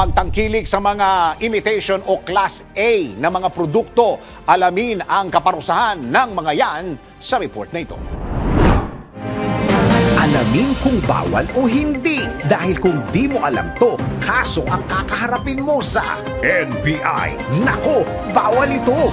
Pagtangkilik sa mga imitation o Class A na mga produkto, alamin ang kaparusahan ng mga yan sa report na ito. Alamin kung bawal o hindi. Dahil kung di mo alam to, kaso ang kakaharapin mo sa NBI. Nako, bawal ito!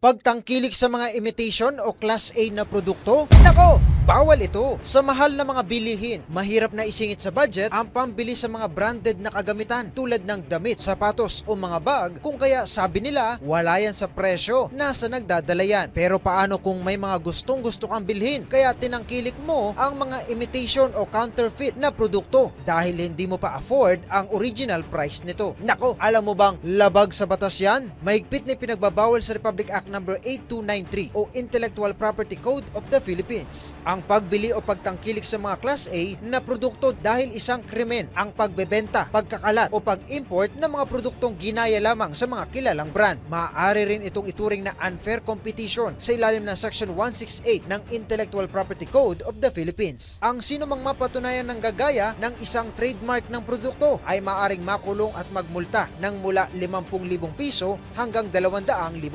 Pagtangkilik sa mga imitation o Class A na produkto, nako, bawal ito. Sa mahal na mga bilihin, mahirap na isingit sa budget ang pambili sa mga branded na kagamitan tulad ng damit, sapatos o mga bag kung kaya sabi nila wala yan sa presyo, nasa nagdadala yan. Pero paano kung may mga gustong gusto kang bilhin kaya tinangkilik mo ang mga imitation o counterfeit na produkto dahil hindi mo pa afford ang original price nito. Nako, alam mo bang labag sa batas yan? Mahigpit na pinagbabawal sa Republic Act number 8293 o Intellectual Property Code of the Philippines. Ang pagbili o pagtangkilik sa mga Class A na produkto dahil isang krimen ang pagbebenta, pagkakalat o pag-import ng mga produktong ginaya lamang sa mga kilalang brand. Maaari rin itong ituring na unfair competition sa ilalim ng Section 168 ng Intellectual Property Code of the Philippines. Ang sino mang mapatunayan ng gagaya ng isang trademark ng produkto ay maaring makulong at magmulta ng mula 50,000 piso hanggang 200,000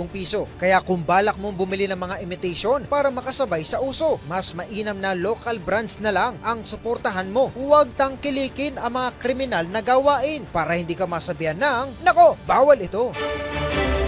piso. Kaya kung balak mong bumili ng mga imitation para makasabay sa uso, mas mainam na local brands na lang ang suportahan mo. Huwag tangkilikin ang mga kriminal na gawain para hindi ka masabihan ng, nako, bawal ito.